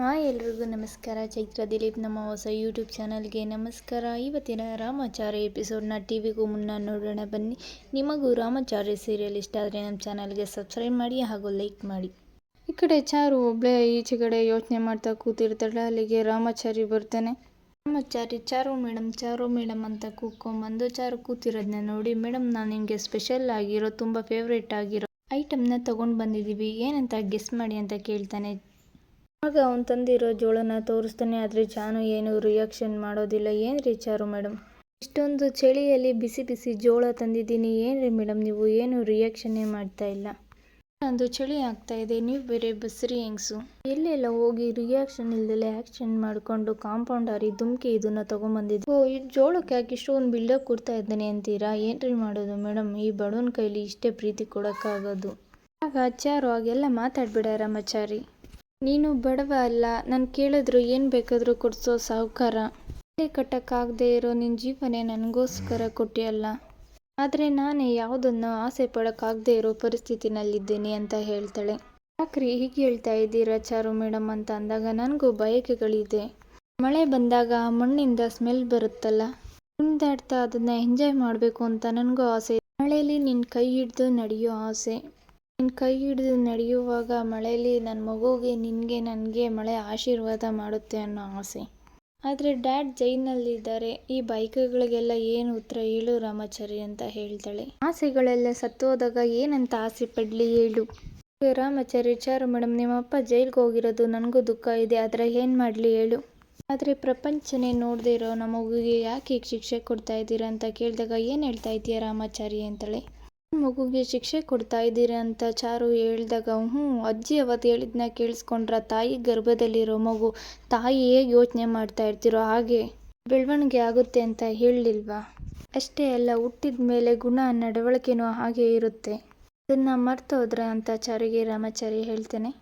Hi ಎಲ್ರಿಗೂ ನಮಸ್ಕಾರ. ಚೈತ್ರ ದಿಲೀಪ್ ನಮ್ಮ ಹೊಸ ಯೂಟ್ಯೂಬ್ ಚಾನಲ್ಗೆ ನಮಸ್ಕಾರ. ಇವತ್ತಿನ ರಾಮಾಚಾರ್ಯ ಎಪಿಸೋಡ್ನ ಟಿ ವಿಗೂ ಮುನ್ನ ನೋಡೋಣ ಬನ್ನಿ. ನಿಮಗೂ ರಾಮಾಚಾರ್ಯ ಸೀರಿಯಲ್ ಇಷ್ಟ ಆದರೆ ನಮ್ಮ ಚಾನಲ್ಗೆ ಸಬ್ಸ್ಕ್ರೈಬ್ ಮಾಡಿ ಹಾಗೂ ಲೈಕ್ ಮಾಡಿ. ಈ ಕಡೆ ಚಾರು ಒಬ್ಬಳೇ ಈಚೆಗಡೆ ಯೋಚನೆ ಮಾಡ್ತಾ ಕೂತಿರ್ತಾಳೆ. ಅಲ್ಲಿಗೆ ರಾಮಾಚಾರಿ ಬರ್ತಾನೆ. ರಾಮಾಚಾರಿ ಚಾರು ಮೇಡಮ್ ಚಾರು ಮೇಡಮ್ ಅಂತ ಕೂತ್ಕೊಂಬಂದು ಚಾರು ಕೂತಿರೋದನ್ನ ನೋಡಿ ಮೇಡಮ್ ನಾನು ನಿಮಗೆ ಸ್ಪೆಷಲ್ ಆಗಿರೋ, ತುಂಬ ಫೇವ್ರೇಟ್ ಆಗಿರೋ ಐಟಮ್ನ ತೊಗೊಂಡು ಬಂದಿದ್ದೀವಿ ಏನಂತ ಗೆಸ್ ಮಾಡಿ ಅಂತ ಕೇಳ್ತಾನೆ. ಆಗ ಅವನು ತಂದಿರೋ ಜೋಳನ ತೋರಿಸ್ತಾನೆ ಆದರೆ ಜಾನು ಏನು ರಿಯಾಕ್ಷನ್ ಮಾಡೋದಿಲ್ಲ. ಏನ್ರಿ ಚಾರು ಮೇಡಮ್ ಇಷ್ಟೊಂದು ಚಳಿಯಲ್ಲಿ ಬಿಸಿ ಬಿಸಿ ಜೋಳ ತಂದಿದ್ದೀನಿ. ಏನ್ರಿ ಮೇಡಮ್ ನೀವು? ಏನು ರಿಯಾಕ್ಷನ್ನೇ ಮಾಡ್ತಾ ಇಲ್ಲ? ಒಂದು ಚಳಿ ಆಗ್ತಾ ಇದೆ. ನೀವು ಬೇರೆ ಬಸ್ರಿ ಹೆಂಗ್ಸು? ಎಲ್ಲೆಲ್ಲ ಹೋಗಿ ರಿಯಾಕ್ಷನ್ ಇಲ್ದಲೆ ಆಕ್ಷನ್ ಮಾಡಿಕೊಂಡು ಹರಿ ದುಮ್ಕಿ ಇದನ್ನ ತಗೊಂಬಂದಿದ್ದು. ಓ ಈ ಜೋಳಕ್ಕೆ ಯಾಕೆ ಇಷ್ಟೊಂದು ಬಿಲ್ಡಪ್ ಕೊಡ್ತಾ ಇದ್ದಾನೆ ಅಂತೀರಾ? ಏನ್ರಿ ಮಾಡೋದು ಮೇಡಮ್ ಈ ಬಡವನ ಕೈಲಿ ಇಷ್ಟೇ ಪ್ರೀತಿ ಕೊಡೋಕ್ಕಾಗೋದು. ಆಗ ಅಚ್ಚಾರು ಹಾಗೆಲ್ಲ ಮಾತಾಡ್ಬಿಡ ರಾಮಾಚಾರಿ. ನೀನು ಬಡವ ಅಲ್ಲ, ನಾನು ಕೇಳಿದ್ರು ಏನು ಬೇಕಾದರೂ ಕೊಡಿಸೋ ಸಾಹುಕಾರ. ಮನೆ ಕಟ್ಟಕ್ಕಾಗದೇ ಇರೋ ನಿನ್ನ ಜೀವನೇ ನನಗೋಸ್ಕರ ಕೊಟ್ಟಿಯಲ್ಲ. ಆದರೆ ನಾನೇ ಯಾವುದನ್ನು ಆಸೆ ಪಡೋಕ್ಕಾಗದೇ ಇರೋ ಪರಿಸ್ಥಿತಿನಲ್ಲಿದ್ದೇನೆ ಅಂತ ಹೇಳ್ತಾಳೆ. ಯಾಕ್ರಿ ಹೀಗೆ ಹೇಳ್ತಾ ಇದ್ದೀರಾ ಚಾರು ಮೇಡಮ್ ಅಂತ ಅಂದಾಗ ನನಗೂ ಬಯಕೆಗಳಿದೆ. ಮಳೆ ಬಂದಾಗ ಮಣ್ಣಿಂದ ಸ್ಮೆಲ್ ಬರುತ್ತಲ್ಲ ಮುಂದಾಡ್ತಾ ಅದನ್ನು ಎಂಜಾಯ್ ಮಾಡಬೇಕು ಅಂತ ನನಗೂ ಆಸೆ. ಮಳೆಯಲ್ಲಿ ನಿನ್ನ ಕೈ ಹಿಡಿದು ನಡೆಯೋ ಆಸೆ. ನಿನ್ನ ಕೈ ಹಿಡಿದು ನಡೆಯುವಾಗ ಮಳೆಯಲ್ಲಿ ನನ್ನ ಮಗುಗೆ, ನಿನಗೆ ನನಗೆ ಮಳೆ ಆಶೀರ್ವಾದ ಮಾಡುತ್ತೆ ಅನ್ನೋ ಆಸೆ. ಆದರೆ ಡ್ಯಾಡ್ ಜೈನಲ್ಲಿದ್ದಾರೆ ಈ ಬೈಕ್ಗಳಿಗೆಲ್ಲ ಏನು ಉತ್ತರ ಹೇಳು ರಾಮಾಚಾರಿ ಅಂತ ಹೇಳ್ತಾಳೆ. ಆಸೆಗಳೆಲ್ಲ ಸತ್ತೋದಾಗ ಏನಂತ ಆಸೆ ಪಡ್ಲಿ ಹೇಳು. ರಾಮಾಚಾರಿ ಚಾರು ಮೇಡಮ್ ನಿಮ್ಮಪ್ಪ ಜೈಲ್ಗೆ ಹೋಗಿರೋದು ನನಗೂ ದುಃಖ ಇದೆ, ಆದರೆ ಏನು ಮಾಡಲಿ ಹೇಳು. ಆದರೆ ಪ್ರಪಂಚನೇ ನೋಡದೇ ಇರೋ ನಮ್ಮ ಮಗುಗೆ ಯಾಕೆ ಶಿಕ್ಷೆ ಕೊಡ್ತಾ ಇದ್ದೀರಾ ಅಂತ ಕೇಳಿದಾಗ ಏನು ಹೇಳ್ತಾ ಇದೀಯ ರಾಮಾಚಾರಿ ಅಂತಾಳೆ. ಮಗುಗೆ ಶಿಕ್ಷೆ ಕೊಡ್ತಾ ಇದ್ದೀರಿ ಅಂತ ಚಾರು ಹೇಳಿದಾಗ, ಹ್ಞೂ, ಅಜ್ಜಿ ಅವತ್ತು ಹೇಳಿದ್ನ ಕೇಳಿಸ್ಕೊಂಡ್ರ ತಾಯಿ ಗರ್ಭದಲ್ಲಿರೋ ಮಗು. ತಾಯಿ ಹೇಗೆ ಯೋಚನೆ ಮಾಡ್ತಾ ಇರ್ತಿರೋ ಹಾಗೆ ಬೆಳವಣಿಗೆ ಆಗುತ್ತೆ ಅಂತ ಹೇಳಲಿಲ್ವಾ ಅಷ್ಟೇ ಅಲ್ಲ, ಹುಟ್ಟಿದ ಮೇಲೆ ಗುಣ ನಡವಳಿಕೆನೂ ಹಾಗೆ ಇರುತ್ತೆ. ಅದನ್ನು ಮರ್ತೋದ್ರ ಅಂತ ಚಾರಿಗೆ ರಾಮಾಚಾರಿ ಹೇಳ್ತೇನೆ.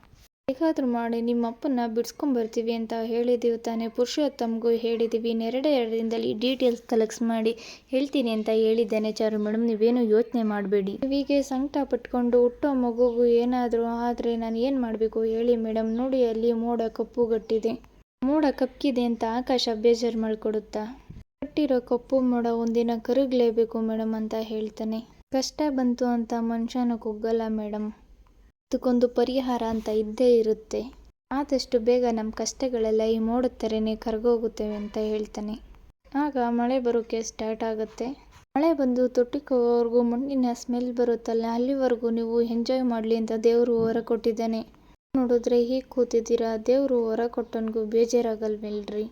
ಹೇಗಾದರೂ ಮಾಡಿ ನಿಮ್ಮ ಅಪ್ಪನ ಬಿಡಿಸ್ಕೊಂಬರ್ತೀವಿ ಅಂತ ಹೇಳಿದೀವಿ ತಾನೇ. ಪುರುಷೋತ್ತಮ್ಗೂ ಹೇಳಿದ್ದೀವಿ ನೆರಡೆ ಎರಡರಿಂದಲೇ ಡೀಟೇಲ್ಸ್ ಕಲೆಕ್ಟ್ ಮಾಡಿ ಹೇಳ್ತೀನಿ ಅಂತ ಹೇಳಿದ್ದೇನೆ ಚಾರು ಮೇಡಮ್ ನೀವೇನು ಯೋಚನೆ ಮಾಡಬೇಡಿ. ಹೀಗೆ ಸಂಕಟ ಪಟ್ಕೊಂಡು ಹುಟ್ಟೋ ಮಗುಗೂ ಏನಾದರೂ ಆದರೆ ನಾನು ಏನು ಮಾಡಬೇಕು ಹೇಳಿ ಮೇಡಮ್ ನೋಡಿ ಅಲ್ಲಿ ಮೋಡ ಕಪ್ಪುಗಟ್ಟಿದೆ. ಮೋಡ ಕಪ್ಪಿದೆ ಅಂತ ಆಕಾಶ ಬೇಜಾರು ಮಾಡಿಕೊಡುತ್ತಾ? ಕಟ್ಟಿರೋ ಕಪ್ಪು ಮೋಡ ಒಂದಿನ ಕರಗಲೇಬೇಕು ಮೇಡಮ್ ಅಂತ ಹೇಳ್ತಾನೆ. ಕಷ್ಟ ಬಂತು ಅಂತ ಮನುಷ್ಯನ ಕುಗ್ಗಲ್ಲ ಮೇಡಮ್ ಅದಕ್ಕೊಂದು ಪರಿಹಾರ ಅಂತ ಇದ್ದೇ ಇರುತ್ತೆ. ಆದಷ್ಟು ಬೇಗ ನಮ್ಮ ಕಷ್ಟಗಳೆಲ್ಲ ಈ ಮೋಡದ ಥರನೇ ಕರಗೋಗುತ್ತವೆ ಅಂತ ಹೇಳ್ತಾನೆ. ಆಗ ಮಳೆ ಬರೋಕ್ಕೆ ಸ್ಟಾರ್ಟ್ ಆಗುತ್ತೆ. ಮಳೆ ಬಂದು ತೊಟ್ಟಿಕೋವರೆಗೂ ಮಣ್ಣಿನ ಸ್ಮೆಲ್ ಬರುತ್ತಲ್ಲ, ಅಲ್ಲಿವರೆಗೂ ನೀವು ಎಂಜಾಯ್ ಮಾಡಲಿ ಅಂತ ದೇವರು ಹೊರ ಕೊಟ್ಟಿದ್ದಾನೆ. ನೋಡಿದ್ರೆ ಹೀಗೆ ಕೂತಿದ್ದೀರಾ? ದೇವರು ಹೊರ ಕೊಟ್ಟನಿಗೂ ಬೇಜಾರಾಗಲ್ವಿಲ್ರಿ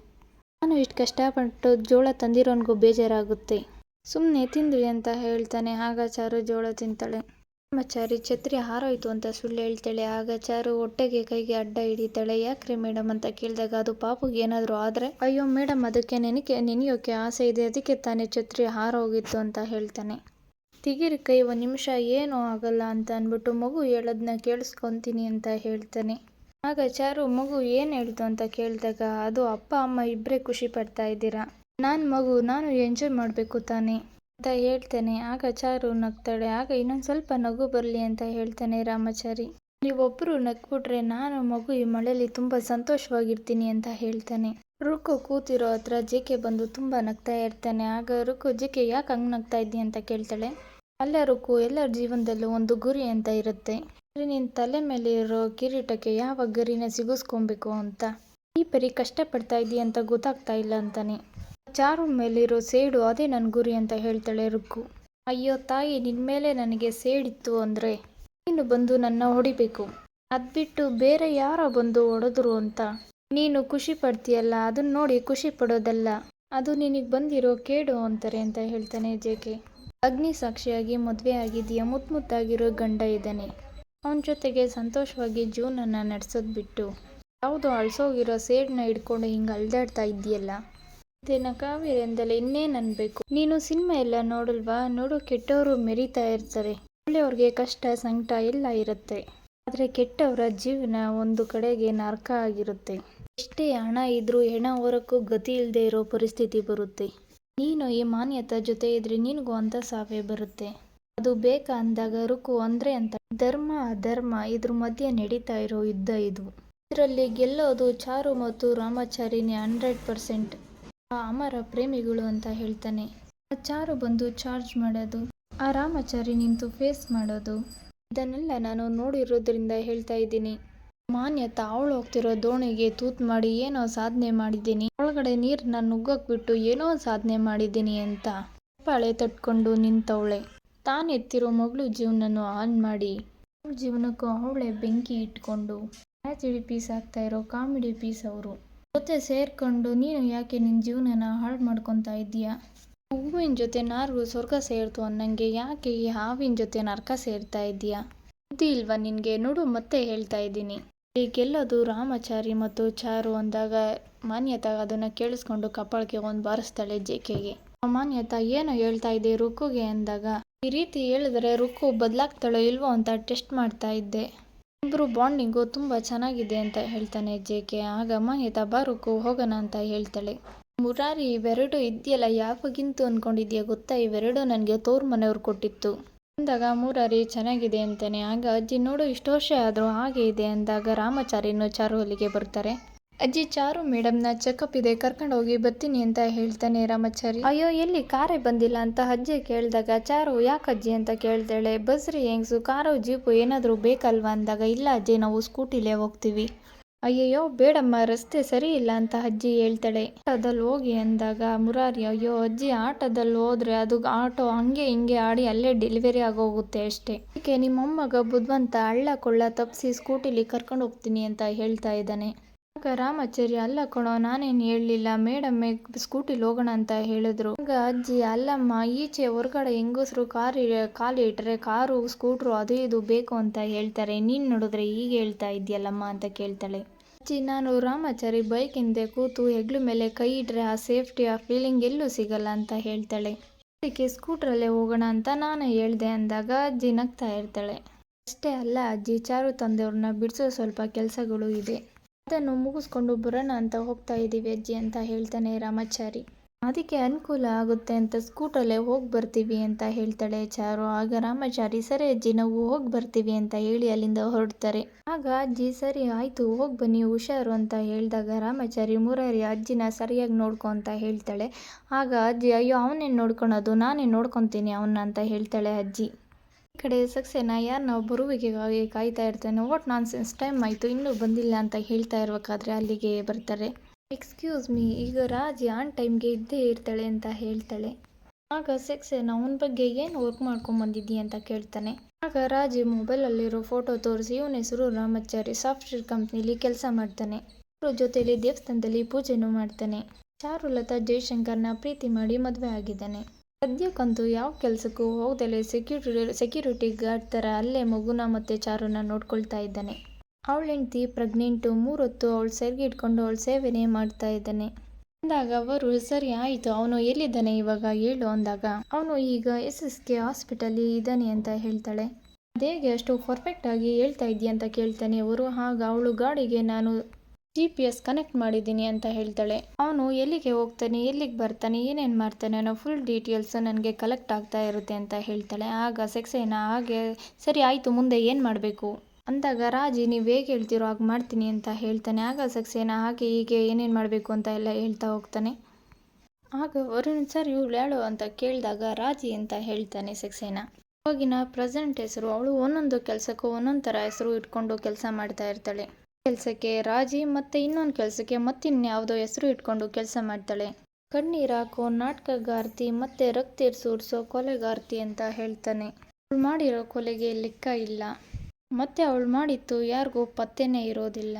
ನಾನು ಇಷ್ಟು ಕಷ್ಟಪಟ್ಟು ಜೋಳ ತಂದಿರೋನಿಗೂ ಬೇಜಾರಾಗುತ್ತೆ. ಸುಮ್ಮನೆ ತಿಂದ್ರಿ ಅಂತ ಹೇಳ್ತಾನೆ, ಆಗ ಚಾರು ಜೋಳ ತಿಂತಾಳೆ. ಬ್ರಹ್ಮಚಾರಿ ಛತ್ರಿ ಹಾರೋಯ್ತು ಅಂತ ಸುಳ್ಳು ಹೇಳ್ತಾಳೆ. ಆಗ ಚಾರು ಹೊಟ್ಟೆಗೆ ಕೈಗೆ ಅಡ್ಡ ಹಿಡಿತಾಳೆ ಯಾಕ್ರಿ ಮೇಡಮ್ ಅಂತ ಕೇಳಿದಾಗ ಅದು ಪಾಪುಗೆ ಏನಾದರೂ ಆದರೆ? ಅಯ್ಯೋ ಮೇಡಮ್ ಅದಕ್ಕೆ ನೆನಕೆ, ನೆನೆಯೋಕೆ ಆಸೆ ಇದೆ. ಅದಕ್ಕೆ ತಾನೇ ಛತ್ರಿ ಹಾರೋಗಿತ್ತು ಅಂತ ಹೇಳ್ತಾನೆ. ತಿಗಿರಿ ಕೈ, ಒಂದು ನಿಮಿಷ ಏನೂ ಆಗಲ್ಲ ಅಂತ ಅಂದ್ಬಿಟ್ಟು ಮಗು ಹೇಳೋದನ್ನ ಕೇಳಿಸ್ಕೊತೀನಿ ಅಂತ ಹೇಳ್ತಾನೆ. ಆಗ ಚಾರು, ಮಗು ಏನು ಹೇಳ್ತು ಅಂತ ಕೇಳಿದಾಗ ಅದು ಅಪ್ಪ, ಅಮ್ಮ ಇಬ್ಬರೇ ಖುಷಿ ಪಡ್ತಾ ಇದ್ದೀರಾ? ನಾನು ಮಗು, ನಾನು ಎಂಜಾಯ್ ಮಾಡಬೇಕು ತಾನೇ? ಅಂತ ಹೇಳ್ತೇನೆ. ಆಗ ಚಾರು ನಗ್ತಾಳೆ. ಆಗ ಇನ್ನೊಂದು ಸ್ವಲ್ಪ ನಗು ಬರಲಿ ಅಂತ ಹೇಳ್ತಾನೆ ರಾಮಾಚಾರಿ. ನೀವೊಬ್ಬರು ನಗ್ಬಿಟ್ರೆ ನಾನು ಮಗು ಈ ಮಳೆಯಲ್ಲಿ ತುಂಬ ಸಂತೋಷವಾಗಿರ್ತೀನಿ ಅಂತ ಹೇಳ್ತಾನೆ. ರುಕು ಕೂತಿರೋ ಹತ್ರ ಜೆಕೆ ಬಂದು ತುಂಬ ನಗ್ತಾ ಇರ್ತಾನೆ. ಆಗ ರುಕು ಜೆಕೆ ಯಾಕೆ ಹಂಗೆ ನಗ್ತಾ ಇದ್ದೀನಿ ಅಂತ ಕೇಳ್ತಾಳೆ. ಅಲ್ಲ ರುಕು, ಎಲ್ಲರ ಜೀವನದಲ್ಲೂ ಒಂದು ಗುರಿ ಅಂತ ಇರುತ್ತೆ. ನಿನ್ನ ತಲೆ ಮೇಲೆ ಇರೋ ಕಿರೀಟಕ್ಕೆ ಯಾವ ಗರಿನ ಸಿಗಿಸ್ಕೊಬೇಕು ಅಂತ? ಈ ಪರಿ ಕಷ್ಟಪಡ್ತಾ ಇದ್ದೀಯ ಅಂತ ಗೊತ್ತಾಗ್ತಾ ಇಲ್ಲ ಅಂತಾನೆ. ಚಾರು ಮೇಲಿರೋ ಸೇಡು ಅದೇ ನನ್ನ ಗುರಿ ಅಂತ ಹೇಳ್ತಾಳೆ ರುಕ್ಕು. ಅಯ್ಯೋ ತಾಯಿ ನಿನ್ನ ಮೇಲೆ ನನಗೆ ಸೇಡಿತ್ತು ಅಂದರೆ ನೀನು ಬಂದು ನನ್ನ ಹೊಡಿಬೇಕು. ಅದ್ಬಿಟ್ಟು ಬೇರೆ ಯಾರೋ ಬಂದು ಹೊಡೆದ್ರು ಅಂತ. ನೀನು ಖುಷಿ ಪಡ್ತೀಯಲ್ಲ ಅದನ್ನ ನೋಡಿ ಖುಷಿ ಪಡೋದಲ್ಲ. ಅದು ನಿನಗೆ ಬಂದಿರೋ ಕೇಡು ಅಂತಾರೆ ಅಂತ ಹೇಳ್ತಾನೆ ಜೇಕೆ ಅಗ್ನಿ ಸಾಕ್ಷಿಯಾಗಿ ಮದುವೆ ಆಗಿದೀಯ ಮುತ್ತು ಮುತ್ತಾಗಿರೋ ಗಂಡ ಇದ್ದಾನೆ. ಅವನ ಜೊತೆಗೆ ಸಂತೋಷವಾಗಿ ಜೀವನನ ನಡೆಸೋದು ಬಿಟ್ಟು. ಯಾವುದೋ ಅಳ್ಸೋಗಿರೋ ಸೇಡನ್ನ ಹಿಡ್ಕೊಂಡು ಹಿಂಗೆ ಅಲ್ದಾಡ್ತಾ ಇದೆಯಲ್ಲ ಇದೇನ ಕಾವೇರಿ ಇನ್ನೇನು ಅನ್ಬೇಕು ನೀನು ಸಿನಿಮಾ ಎಲ್ಲ ನೋಡಲ್ವಾ? ನೋಡು, ಕೆಟ್ಟವರು ಮೆರಿತಾ ಇರ್ತಾರೆ. ಒಳ್ಳೆಯವ್ರಿಗೆ ಕಷ್ಟ, ಸಂಕಟ ಎಲ್ಲ ಇರುತ್ತೆ. ಆದರೆ ಕೆಟ್ಟವರ ಜೀವನ ಒಂದು ಕಡೆಗೆ ನರ್ಕ ಆಗಿರುತ್ತೆ. ಎಷ್ಟೇ ಹಣ ಇದ್ರೂ ಹೆಣ ಹೊರಕ್ಕೂ ಗತಿ ಇಲ್ಲದೆ ಇರೋ ಪರಿಸ್ಥಿತಿ ಬರುತ್ತೆ. ನೀನು ಈ ಮಾನ್ಯತೆ ಜೊತೆ ಇದ್ರೆ ನಿನಗೂ ಅಂತ ಸಾವೇ ಬರುತ್ತೆ. ಅದು ಬೇಕಾ ಅಂದಾಗ ರುಕು ಅಂದ್ರೆ ಅಂತ. ಧರ್ಮ, ಅಧರ್ಮ, ಇದ್ರ ಮಧ್ಯೆ ನಡೀತಾ ಇರೋ ಯುದ್ಧ ಇದು. ಇದರಲ್ಲಿ ಗೆಲ್ಲೋದು ಚಾರು ಮತ್ತು ರಾಮಾಚಾರಿನೇ ಹಂಡ್ರೆಡ್ ಪರ್ಸೆಂಟ್. ಆ ಅಮರ ಪ್ರೇಮಿಗಳು ಅಂತ ಹೇಳ್ತಾನೆ. ಆ ಚಾರು ಬಂದು ಚಾರ್ಜ್ ಮಾಡೋದು, ಆ ರಾಮಾಚಾರಿ ನಿಂತು ಫೇಸ್ ಮಾಡೋದು, ಇದನ್ನೆಲ್ಲ ನಾನು ನೋಡಿರೋದ್ರಿಂದ ಹೇಳ್ತಾ ಇದ್ದೀನಿ. ಮಾನ್ಯತ, ಅವಳು ಹೋಗ್ತಿರೋ ದೋಣಿಗೆ ತೂತ್ ಮಾಡಿ ಏನೋ ಸಾಧನೆ ಮಾಡಿದ್ದೀನಿ. ಒಳಗಡೆ ನೀರನ್ನ ನುಗ್ಗಕ್ ಬಿಟ್ಟು ಏನೋ ಸಾಧನೆ ಮಾಡಿದ್ದೀನಿ ಅಂತ ಪಾಳೆ ತಟ್ಕೊಂಡು ನಿಂತವಳೆ. ತಾನೆತ್ತಿರೋ ಮಗಳು ಜೀವನನು ಆನ್ ಮಾಡಿ. ಜೀವನಕ್ಕೂ ಅವಳೆ ಬೆಂಕಿ ಇಟ್ಕೊಂಡು ಮ್ಯಾಚ್ ಇಡಿ ಪೀಸ್ ಆಗ್ತಾ ಇರೋ ಕಾಮಿಡಿ ಪೀಸ್ ಅವರು. ಜೊತೆ ಸೇರ್ಕೊಂಡು ನೀನು ಯಾಕೆ ನಿನ್ನ ಜೀವನನ ಹಾಳು ಮಾಡ್ಕೊತಾ ಇದೀಯಾ ಹೂವಿನ ಜೊತೆ ನಾರು ಸ್ವರ್ಗ ಸೇರ್ತು ಅನ್ನಂಗೆ ಯಾಕೆ ಈ ಹಾವಿನ ಜೊತೆ ನರ್ಕ ಸೇರ್ತಾ ಇದೀಯಾ ಬುದ್ಧಿ ಇಲ್ವಾ ನಿನಗೆ? ನೋಡು, ಮತ್ತೆ ಹೇಳ್ತಾ ಇದ್ದೀನಿ. ಗೆಲ್ಲೋದು ರಾಮಾಚಾರಿ ಮತ್ತು ಚಾರು ಅಂದಾಗ ಮಾನ್ಯತಾ ಅದನ್ನ ಕೇಳಿಸ್ಕೊಂಡು ಕಪಾಳಕ್ಕೆ ಒಂದು ಬಾರಿಸ್ತಾಳೆ ಜೇಕೆಗೆ. ಮಾನ್ಯತಾ, ಏನು ಹೇಳ್ತಾ ಇದೆ ರುಕ್ಕುಗೆ ಅಂದಾಗ? ಈ ರೀತಿ ಹೇಳಿದ್ರೆ ರುಕ್ಕು ಬದಲಾಗ್ತಾಳೋ ಇಲ್ವೋ ಅಂತ ಟೆಸ್ಟ್ ಮಾಡ್ತಾ ಇದ್ದೆ. ಇಬ್ಬರು ಬಾಂಡಿಂಗು ತುಂಬ ಚೆನ್ನಾಗಿದೆ ಅಂತ ಹೇಳ್ತಾನೆ ಜೇಕೆ ಆಗ ಮಾನ್ಯತ, ಬಾರುಕು, ಹೋಗೋಣ ಅಂತ ಹೇಳ್ತಾಳೆ. ಮುರಾರಿ, ಇವೆರಡು ಇದೆಯಲ್ಲ ಯಾವಾಗಿಂತು ಅನ್ಕೊಂಡಿದ್ಯಾ ಗೊತ್ತಾ? ಇವೆರಡು ನನಗೆ ತೋರ್ ಮನೆಯವ್ರು ಕೊಟ್ಟಿತ್ತು. ಅಂದಾಗ ಮುರಾರಿ, ಚೆನ್ನಾಗಿದೆ ಅಂತಾನೆ. ಆಗ, ಅಜ್ಜಿ, ನೋಡು, ಇಷ್ಟು ವರ್ಷ ಆದರೂ ಹಾಗೆ ಇದೆ ಅಂದಾಗ ರಾಮಾಚಾರಿನು ಚಾರು ಅಲ್ಲಿಗೆ ಬರ್ತಾರೆ. ಅಜ್ಜಿ ಚಾರು ಮೇಡಮ್ನ ಚೆಕಪ್ ಇದೆ, ಕರ್ಕೊಂಡು ಹೋಗಿ ಬರ್ತೀನಿ ಅಂತ ಹೇಳ್ತಾನೆ ರಾಮಾಚಾರಿ. ಅಯ್ಯೋ, ಎಲ್ಲಿ ಕಾರೇ ಬಂದಿಲ್ಲ ಅಂತ ಅಜ್ಜಿ ಕೇಳಿದಾಗ, ಚಾರು, ಯಾಕೆ ಅಜ್ಜಿ ಅಂತ ಕೇಳ್ತಾಳೆ ಬಸ್ರಿ ಹೆಂಗ್ಸು ಕಾರು, ಜೀಪು ಏನಾದರೂ ಬೇಕಲ್ವಾ? ಅಂದಾಗ, ಇಲ್ಲ ಅಜ್ಜಿ, ನಾವು ಸ್ಕೂಟಿಲೇ ಹೋಗ್ತೀವಿ. ಅಯ್ಯಯ್ಯೋ, ಬೇಡಮ್ಮ, ರಸ್ತೆ ಸರಿ ಇಲ್ಲ ಅಂತ ಅಜ್ಜಿ ಹೇಳ್ತಾಳೆ. ಆಟೋದಲ್ಲಿ ಹೋಗಿ ಅಂದಾಗ, ಮುರಾರಿ, ಅಯ್ಯೋ, ಅಜ್ಜಿ ಆಟೋದಲ್ಲಿ ಹೋದ್ರೆ ಅದು ಆಟೋ ಹಂಗೆ ಹಿಂಗೆ ಆಡಿ ಅಲ್ಲೇ ಡೆಲಿವರಿ ಆಗೋಗುತ್ತೆ ಅಷ್ಟೇ. ಅದಕ್ಕೆ ನಿಮ್ಮ ಮೊಮ್ಮಗ ಬುದ್ಧವಂತ ಹಳ್ಳ ಕೊಳ್ಳ ತಪ್ಪಿಸಿ ಸ್ಕೂಟಿಲಿ ಕರ್ಕೊಂಡು ಹೋಗ್ತೀನಿ ಅಂತ ಹೇಳ್ತಾ ಇದ್ದಾನೆ. ಆಗ ರಾಮಾಚಾರಿ ಅಲ್ಲ ಕಣೋ, ನಾನೇನು ಹೇಳಲಿಲ್ಲ. ಮೇಡಮ್ಮೆ ಸ್ಕೂಟಿಲಿ ಹೋಗೋಣ ಅಂತ ಹೇಳಿದ್ರು. ಆಗ ಅಜ್ಜಿ, ಅಲ್ಲಮ್ಮ, ಈಚೆ ಹೊರಗಡೆ ಹೆಂಗಸರು ಕಾರ್ ಕಾಲು ಇಟ್ಟರೆ ಕಾರು, ಸ್ಕೂಟ್ರು, ಅದು ಇದು ಬೇಕು ಅಂತ ಹೇಳ್ತಾರೆ. ನೀನು ನೋಡಿದ್ರೆ ಈಗ ಹೇಳ್ತಾ ಇದೆಯಲ್ಲಮ್ಮ ಅಂತ ಕೇಳ್ತಾಳೆ. ಅಜ್ಜಿ, ನಾನು ರಾಮಾಚಾರಿ ಬೈಕ್ ಹಿಂದೆ ಕೂತು ಹೆಗ್ಲು ಮೇಲೆ ಕೈ ಇಟ್ರೆ ಆ ಸೇಫ್ಟಿ, ಆ ಫೀಲಿಂಗ್ ಎಲ್ಲೂ ಸಿಗಲ್ಲ ಅಂತ ಹೇಳ್ತಾಳೆ. ಅದಕ್ಕೆ ಸ್ಕೂಟ್ರಲ್ಲೇ ಹೋಗೋಣ ಅಂತ ನಾನು ಹೇಳ್ದೆ ಅಂದಾಗ ಅಜ್ಜಿ ನಗ್ತಾ ಇರ್ತಾಳೆ. ಅಷ್ಟೇ ಅಲ್ಲ ಅಜ್ಜಿ, ಚಾರು ತಂದೆಯವ್ರನ್ನ ಬಿಡಿಸೋ ಸ್ವಲ್ಪ ಕೆಲಸಗಳು ಇದೆ. ಅದನ್ನು ಮುಗಿಸ್ಕೊಂಡು ಬರೋಣ ಅಂತ ಹೋಗ್ತಾ ಇದ್ದೀವಿ ಅಜ್ಜಿ ಅಂತ ಹೇಳ್ತಾನೆ ರಾಮಾಚಾರಿ. ಅದಕ್ಕೆ ಅನುಕೂಲ ಆಗುತ್ತೆ ಅಂತ ಸ್ಕೂಟರಲ್ಲೇ ಹೋಗಿ ಬರ್ತೀವಿ ಅಂತ ಹೇಳ್ತಾಳೆ ಚಾರು. ಆಗ ರಾಮಾಚಾರಿ, ಸರಿ ಅಜ್ಜಿ, ನಾವು ಹೋಗಿ ಬರ್ತೀವಿ ಅಂತ ಹೇಳಿ ಅಲ್ಲಿಂದ ಹೊರಡ್ತಾರೆ. ಆಗ ಅಜ್ಜಿ, ಸರಿ, ಆಯಿತು, ಹೋಗಿ ಬನ್ನಿ, ಹುಷಾರು ಅಂತ ಹೇಳಿದಾಗ ರಾಮಾಚಾರಿ ಮುರಾರಿ ಅಜ್ಜಿನ ಸರಿಯಾಗಿ ನೋಡ್ಕೊ ಅಂತ ಹೇಳ್ತಾಳೆ. ಆಗ ಅಜ್ಜಿ, ಅಯ್ಯೋ, ಅವನೇನು ನೋಡ್ಕೊಳೋದು? ನಾನೇ ನೋಡ್ಕೊತೀನಿ ಅವನ್ನ ಅಂತ ಹೇಳ್ತಾಳೆ ಅಜ್ಜಿ. ಈ ಕಡೆ ಯಾರು ಯಾರನ್ನ ಬರುವಿಕೆಗಾಗಿ ಕಾಯ್ತಾ ಇರ್ತಾನೆ ವಾಟ್ ನಾನ್ ಸೆನ್ಸ್ ಟೈಮ್ ಆಯಿತು, ಇನ್ನೂ ಬಂದಿಲ್ಲ ಅಂತ ಹೇಳ್ತಾ ಇರಬೇಕಾದ್ರೆ ಅಲ್ಲಿಗೆ ಬರ್ತಾರೆ. ಎಕ್ಸ್ಕ್ಯೂಸ್ ಮೀ ಈಗ ರಾಜಿ ಆನ್ ಟೈಮ್ಗೆ ಇದ್ದೇ ಇರ್ತಾಳೆ ಅಂತ ಹೇಳ್ತಾಳೆ. ಆಗ ಸೆಕ್ಸೇನ ಅವನ ಬಗ್ಗೆ ಏನು ವರ್ಕ್ ಮಾಡ್ಕೊಂಡ್ ಬಂದಿದ್ದೀಯ? ಅಂತ ಕೇಳ್ತಾನೆ. ಆಗ ರಾಜಿ ಮೊಬೈಲಲ್ಲಿರೋ ಫೋಟೋ ತೋರಿಸಿ, ಇವನ ಹೆಸರು ರಾಮಾಚಾರಿ ಸಾಫ್ಟ್ವೇರ್ ಕಂಪ್ನಿಲಿ ಕೆಲಸ ಮಾಡ್ತಾನೆ. ಅವರ ಜೊತೆಲಿ ದೇವಸ್ಥಾನದಲ್ಲಿ ಪೂಜೆನೂ ಮಾಡ್ತಾನೆ. ಚಾರುಲತಾ ಜಯಶಂಕರ್ನ ಪ್ರೀತಿ ಮಾಡಿ ಮದುವೆ ಆಗಿದ್ದಾನೆ. ಸದ್ಯಕ್ಕಂತೂ ಯಾವ ಕೆಲಸಕ್ಕೂ ಹೋಗದಲ್ಲೇ ಸೆಕ್ಯೂರಿಟಿ ಸೆಕ್ಯೂರಿಟಿ ಗಾರ್ಡ್ ಥರ ಅಲ್ಲೇ ಮಗುನ ಮತ್ತು ಚಾರುನ ನೋಡ್ಕೊಳ್ತಾ ಇದ್ದಾನೆ. ಅವಳ ಹೆಂಡತಿ ಪ್ರೆಗ್ನೆಂಟು ಮೂರೊತ್ತು ಅವಳು ಸೆರ್ಗೆ ಇಟ್ಕೊಂಡು ಅವಳು ಸೇವೆನೇ ಮಾಡ್ತಾ ಇದ್ದಾನೆ. ಅಂದಾಗ ಅವರು, ಸರಿ ಆಯಿತು, ಅವನು ಎಲ್ಲಿದ್ದಾನೆ ಇವಾಗ? ಹೇಳು, ಅಂದಾಗ, ಅವನು ಈಗ ಎಸ್ ಎಸ್ ಕೆ ಹಾಸ್ಪಿಟಲಿ ಇದ್ದಾನೆ ಅಂತ ಹೇಳ್ತಾಳೆ. ಅದೇಗೆ ಅಷ್ಟು ಪರ್ಫೆಕ್ಟ್ ಆಗಿ ಹೇಳ್ತಾ ಇದೆಯಾ ಅಂತ ಕೇಳ್ತಾನೆ. ಅವರು ಆಗ ಅವಳು ಗಾಡಿಗೆ ನಾನು ಜಿ ಪಿ ಎಸ್ ಕನೆಕ್ಟ್ ಮಾಡಿದ್ದೀನಿ ಅಂತ ಹೇಳ್ತಾಳೆ. ಅವನು ಎಲ್ಲಿಗೆ ಹೋಗ್ತಾನೆ, ಎಲ್ಲಿಗೆ ಬರ್ತಾನೆ, ಏನೇನು ಮಾಡ್ತಾನೆ ಅನ್ನೋ ಫುಲ್ ಡೀಟೇಲ್ಸ್ ನನಗೆ ಕಲೆಕ್ಟ್ ಆಗ್ತಾ ಇರುತ್ತೆ ಅಂತ ಹೇಳ್ತಾಳೆ. ಆಗ ಸೆಕ್ಸೇನ ಹಾಗೆ, ಸರಿ ಆಯಿತು, ಮುಂದೆ ಏನು ಮಾಡಬೇಕು? ಅಂದಾಗ, ರಾಜಿ, ನೀವು ಹೇಗೆ ಹೇಳ್ತೀರೋ ಹಾಗೆ ಮಾಡ್ತೀನಿ ಅಂತ ಹೇಳ್ತಾನೆ. ಆಗ ಸಕ್ಸೇನ ಹಾಗೆ ಹೀಗೆ ಏನೇನು ಮಾಡಬೇಕು ಅಂತ ಎಲ್ಲ ಹೇಳ್ತಾ ಹೋಗ್ತಾನೆ. ಆಗ ವರುಣ್, ಸರ್, ಇವಳು ಹೇಳು ಅಂತ ಕೇಳಿದಾಗ, ರಾಜಿ ಅಂತ ಹೇಳ್ತಾನೆ ಸಕ್ಸೇನ ಇವಾಗಿನ ಪ್ರೆಸೆಂಟ್ ಹೆಸರು, ಅವಳು ಒಂದೊಂದು ಕೆಲಸಕ್ಕೂ ಒಂದೊಂದು ಥರ ಹೆಸರು ಇಟ್ಕೊಂಡು ಕೆಲಸ ಮಾಡ್ತಾ ಇರ್ತಾಳೆ. ಕೆಲಸಕ್ಕೆ ರಾಜಿ ಮತ್ತೆ ಇನ್ನೊಂದು ಕೆಲಸಕ್ಕೆ ಮತ್ತಿನ್ಯಾವುದೋ ಹೆಸರು ಇಟ್ಕೊಂಡು ಕೆಲಸ ಮಾಡ್ತಾಳೆ. ಕಣ್ಣೀರಾಕೋ ನಾಟಕಗಾರ್ತಿ ಮತ್ತೆ ರಕ್ತ ಸೂರಿಸೋ ಕೊಲೆಗಾರ್ತಿ ಅಂತ ಹೇಳ್ತಾನೆ. ಅವಳು ಮಾಡಿರೋ ಕೊಲೆಗೆ ಲೆಕ್ಕ ಇಲ್ಲ. ಮತ್ತೆ ಅವಳು ಮಾಡಿತ್ತು ಯಾರಿಗೂ ಪತ್ತೆನೇ ಇರೋದಿಲ್ಲ.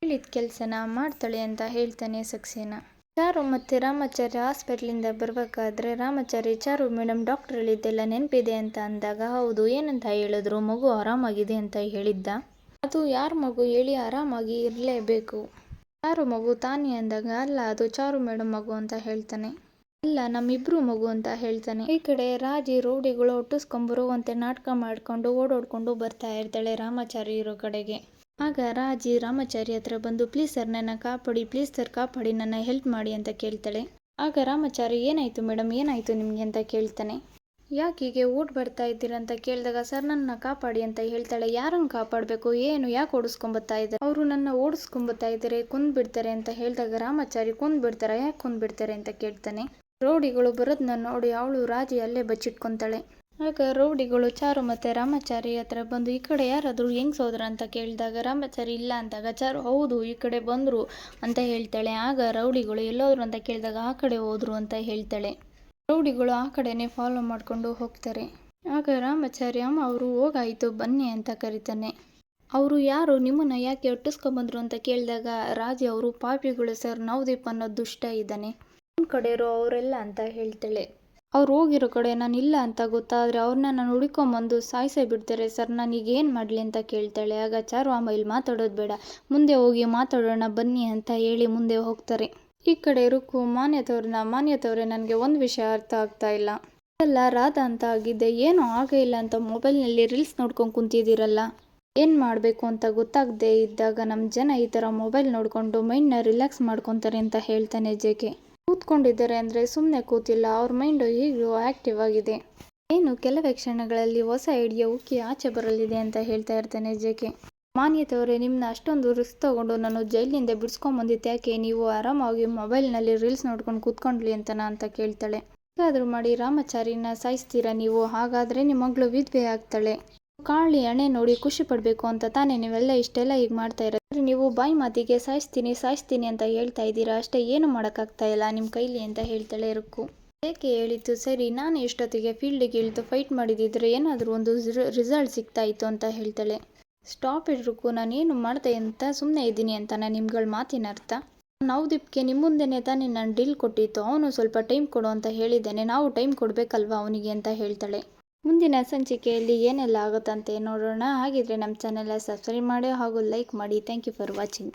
ಹೇಳಿದ ಕೆಲಸನ ಮಾಡ್ತಾಳೆ ಅಂತ ಹೇಳ್ತಾನೆ ಸಕ್ಸೇನಾ. ಚಾರು ಮತ್ತೆ ರಾಮಾಚಾರ್ಯ ಹಾಸ್ಪಿಟ್ಲಿಂದ ಬರಬೇಕಾದ್ರೆ ರಾಮಾಚಾರ್ಯ, ಚಾರು ಮೇಡಮ್ ಡಾಕ್ಟರ್ ಹೇಳಿದ್ದೆಲ್ಲ ನೆನಪಿದೆ ಅಂತ ಅಂದಾಗ, ಹೌದು, ಏನಂತ ಹೇಳಿದ್ರು? ಮಗು ಆರಾಮಾಗಿದೆ ಅಂತ ಹೇಳಿದ್ದ. ಅದು ಯಾರ ಮಗು? ಹೇಳಿ ಆರಾಮಾಗಿ ಇರಲೇಬೇಕು. ಚಾರು ಮಗು ತಾನೇ ಅಂದಾಗ, ಅಲ್ಲ, ಅದು ಚಾರು ಮೇಡಮ್ ಮಗು ಅಂತ ಹೇಳ್ತಾನೆ. ಅಲ್ಲ ನಮ್ಮಿಬ್ರು ಮಗು ಅಂತ ಹೇಳ್ತಾನೆ. ಈ ಕಡೆ ರಾಜಿ ರೌಡಿಗಳು ಒಟ್ಟಿಸ್ಕೊಂಬರುವಂತೆ ನಾಟಕ ಮಾಡ್ಕೊಂಡು ಓಡೋಡ್ಕೊಂಡು ಬರ್ತಾ ಇರ್ತಾಳೆ ರಾಮಾಚಾರಿ ಇರೋ ಕಡೆಗೆ. ಆಗ ರಾಜಿ ರಾಮಾಚಾರಿ ಹತ್ರ ಬಂದು ಪ್ಲೀಸ್ ಸರ್ ನನ್ನ ಕಾಪಾಡಿ ಪ್ಲೀಸ್ ಸರ್ ಕಾಪಾಡಿ, ನನ್ನ ಹೆಲ್ಪ್ ಮಾಡಿ ಅಂತ ಕೇಳ್ತಾಳೆ. ಆಗ ರಾಮಾಚಾರಿ ಏನಾಯ್ತು ಮೇಡಮ್ ಏನಾಯ್ತು ನಿಮಗೆ? ಅಂತ ಕೇಳ್ತಾನೆ. ಯಾಕೆ ಹೀಗೆ ಊಟ ಬರ್ತಾ ಇದ್ದೀರಂತ ಅಂತ ಕೇಳಿದಾಗ, ಸರ್ ನನ್ನ ಕಾಪಾಡಿ ಅಂತ ಹೇಳ್ತಾಳೆ. ಯಾರನ್ನು ಕಾಪಾಡಬೇಕು? ಏನು? ಯಾಕೆ ಓಡಿಸ್ಕೊಂಬತ್ತಾ ಇದ್ದಾರೆ? ಅವರು ನನ್ನ ಓಡಿಸ್ಕೊಂಬತ್ತಾ ಇದ್ದಾರೆ. ಕುಂದ್ ಬಿಡ್ತಾರೆ ಅಂತ ಹೇಳಿದಾಗ ರಾಮಾಚಾರಿ ಕುಂದ್ ಬಿಡ್ತಾರೆ ಯಾಕೆ ಕುಂದ್ ಬಿಡ್ತಾರೆ ಅಂತ ಕೇಳ್ತಾನೆ. ರೌಡಿಗಳು ಬರೋದನ್ನ ನೋಡಿ ಅವಳು ರಾಜಿ ಅಲ್ಲೇ ಬಚ್ಚಿಟ್ಕೊಂತಾಳೆ. ಆಗ ರೌಡಿಗಳು ಚಾರು ಮತ್ತೆ ರಾಮಾಚಾರಿ ಹತ್ರ ಬಂದು, ಈ ಕಡೆ ಯಾರಾದರೂ ಹೆಂಗ್ ಸೋದ್ರ ಅಂತ ಕೇಳಿದಾಗ, ರಾಮಾಚಾರಿ ಇಲ್ಲ ಅಂದಾಗ, ಚಾರು, ಹೌದು, ಈ ಕಡೆ ಬಂದರು ಅಂತ ಹೇಳ್ತಾಳೆ. ಆಗ ರೌಡಿಗಳು ಎಲ್ಲೋದ್ರು ಅಂತ ಕೇಳಿದಾಗ, ಆ ಕಡೆ ಹೋದ್ರು ಅಂತ ಹೇಳ್ತಾಳೆ. ರೌಡಿಗಳು ಆ ಕಡೆನೇ ಫಾಲೋ ಮಾಡಿಕೊಂಡು ಹೋಗ್ತಾರೆ. ಆಗ ರಾಮಾಚಾರ್ಯ, ಅವರು ಹೋಗಾಯಿತು, ಬನ್ನಿ ಅಂತ ಕರೀತಾನೆ. ಅವರು ಯಾರು? ನಿಮ್ಮನ್ನ ಯಾಕೆ ಒಟ್ಟಿಸ್ಕೊಂಬಂದ್ರು ಅಂತ ಕೇಳಿದಾಗ ರಾಜ ಅವರು, ಪಾಪಿಗಳು ಸರ್, ನವದೀಪ್ ಅನ್ನೋ ದುಷ್ಟ ಇದ್ದಾನೆ. ನಮ್ಮ ಕಡೆ ಇರೋ ಅವರೆಲ್ಲ ಅಂತ ಹೇಳ್ತಾಳೆ. ಅವ್ರು ಹೋಗಿರೋ ಕಡೆ ನಾನು ಇಲ್ಲ ಅಂತ ಗೊತ್ತಾದರೆ ಅವ್ರನ್ನ ನಾನು ಹುಡುಕೊಂಬಂದು ಸಾಯಿಸೇ ಬಿಡ್ತಾರೆ. ಸರ್ ನನಗೆ ಏನು ಮಾಡಲಿ ಅಂತ ಕೇಳ್ತಾಳೆ. ಆಗ ಚಾರು ಅಮ್ಮ ಇಲ್ಲಿ ಮಾತಾಡೋದು ಬೇಡ. ಮುಂದೆ ಹೋಗಿ ಮಾತಾಡೋಣ, ಬನ್ನಿ ಅಂತ ಹೇಳಿ ಮುಂದೆ ಹೋಗ್ತಾರೆ. ಈ ಕಡೆ ರುಕ್ಕು ಮಾನ್ಯತವ್ರನ್ನ ಮಾನ್ಯತವ್ರೆ, ನನಗೆ ಒಂದು ವಿಷಯ ಅರ್ಥ ಆಗ್ತಾ ಇಲ್ಲ. ಎಲ್ಲ ರಾಧಾ ಅಂತ ಆಗಿದ್ದೆ ಏನೂ ಆಗೇ ಇಲ್ಲ ಅಂತ ಮೊಬೈಲ್ನಲ್ಲಿ ರೀಲ್ಸ್ ನೋಡ್ಕೊಂಡು ಕುಂತಿದ್ದೀರಲ್ಲ? ಏನು ಮಾಡಬೇಕು ಅಂತ ಗೊತ್ತಾಗದೇ ಇದ್ದಾಗ ನಮ್ಮ ಜನ ಈ ಥರ ಮೊಬೈಲ್ ನೋಡಿಕೊಂಡು ಮೈಂಡ್ನ ರಿಲ್ಯಾಕ್ಸ್ ಮಾಡ್ಕೊತಾರೆ ಅಂತ ಹೇಳ್ತಾನೆ ಜೆಕೆ ಕೂತ್ಕೊಂಡಿದ್ದಾರೆ ಅಂದರೆ ಸುಮ್ಮನೆ ಕೂತಿಲ್ಲ, ಅವ್ರ ಮೈಂಡು ಈಗಲೂ ಆ್ಯಕ್ಟಿವ್ ಆಗಿದೆ. ಏನು ಕೆಲವೇ ಕ್ಷಣಗಳಲ್ಲಿ ಹೊಸ ಐಡಿಯಾ ಉಕ್ಕಿ ಆಚೆ ಬರಲಿದೆ ಅಂತ ಹೇಳ್ತಾ ಇರ್ತಾನೆ ಜೆಕೆ ಮಾನ್ಯತವರೇ ನಿಮ್ಮನ್ನ ಅಷ್ಟೊಂದು ರಿಸ್ಕ್ ತಗೊಂಡು ನಾನು ಜೈಲಿನಿಂದ ಬಿಡಿಸ್ಕೊಂಬಂದಿದ್ದೆ. ಯಾಕೆ? ನೀವು ಆರಾಮಾಗಿ ಮೊಬೈಲ್ನಲ್ಲಿ ರೀಲ್ಸ್ ನೋಡ್ಕೊಂಡು ಕೂತ್ಕೊಂಡ್ಲಿ ಅಂತನ ಅಂತ ಕೇಳ್ತಾಳೆ. ಹೇಗಾದರೂ ಮಾಡಿ ರಾಮಚಾರಿನ ಸಾಯಿಸ್ತೀರಾ ನೀವು? ಹಾಗಾದರೆ ನಿಮ್ಮ ಮಗಳು ವಿಧವೆ ಆಗ್ತಾಳೆ. ಕಾಳಿ ಹಣೆ ನೋಡಿ ಖುಷಿ ಪಡಬೇಕು ಅಂತ ತಾನೇ ನೀವೆಲ್ಲ ಇಷ್ಟೆಲ್ಲ ಈಗ ಮಾಡ್ತಾ ಇರೋದು. ನೀವು ಬಾಯಿ ಮಾತಿಗೆ ಸಾಯಿಸ್ತೀನಿ ಸಾಯಿಸ್ತೀನಿ ಅಂತ ಹೇಳ್ತಾ ಇದ್ದೀರಾ? ಅಷ್ಟೇ ಏನು ಮಾಡೋಕ್ಕಾಗ್ತಾ ಇಲ್ಲ ನಿಮ್ಮ ಕೈಲಿ ಅಂತ ಹೇಳ್ತಾಳೆ ರುಕ್ಕು. ಏಕೆ ಹೇಳಿತ್ತು ಸರಿ, ನಾನು ಇಷ್ಟೊತ್ತಿಗೆ ಫೀಲ್ಡಿಗೆ ಇಳಿದು ಫೈಟ್ ಮಾಡಿದಿದ್ರೆ ಏನಾದರೂ ಒಂದು ರಿಸಲ್ಟ್ ಸಿಗ್ತಾ ಇತ್ತು ಅಂತ ಹೇಳ್ತಾಳೆ. ಸ್ಟಾಪ್ ಇಡ್ರುಕು, ನಾನೇನು ಮಾಡಿದೆ ಅಂತ ಸುಮ್ಮನೆ ಇದ್ದೀನಿ ಅಂತ ನಾನು ನಿಮ್ಗಳ ಮಾತಿನ ಅರ್ಥ. ನವದೀಪ್ಗೆ ನಿಮ್ಮ ಮುಂದೆನೇ ತಾನೇ ನಾನು ಡೀಲ್ ಕೊಟ್ಟಿತ್ತು, ಅವನು ಸ್ವಲ್ಪ ಟೈಮ್ ಕೊಡು ಅಂತ ಹೇಳಿದ್ದೇನೆ, ನಾವು ಟೈಮ್ ಕೊಡಬೇಕಲ್ವಾ ಅವನಿಗೆ ಅಂತ ಹೇಳ್ತಾಳೆ. ಮುಂದಿನ ಸಂಚಿಕೆಯಲ್ಲಿ ಏನೆಲ್ಲ ಆಗುತ್ತಂತೆ ನೋಡೋಣ, ಹಾಗಿದ್ರೆ ನಮ್ಮ ಚಾನೆಲ್ನ ಸಬ್ಸ್ಕ್ರೈಬ್ ಮಾಡಿ ಹಾಗೂ ಲೈಕ್ ಮಾಡಿ, ಥ್ಯಾಂಕ್ ಯು ಫಾರ್ ವಾಚಿಂಗ್.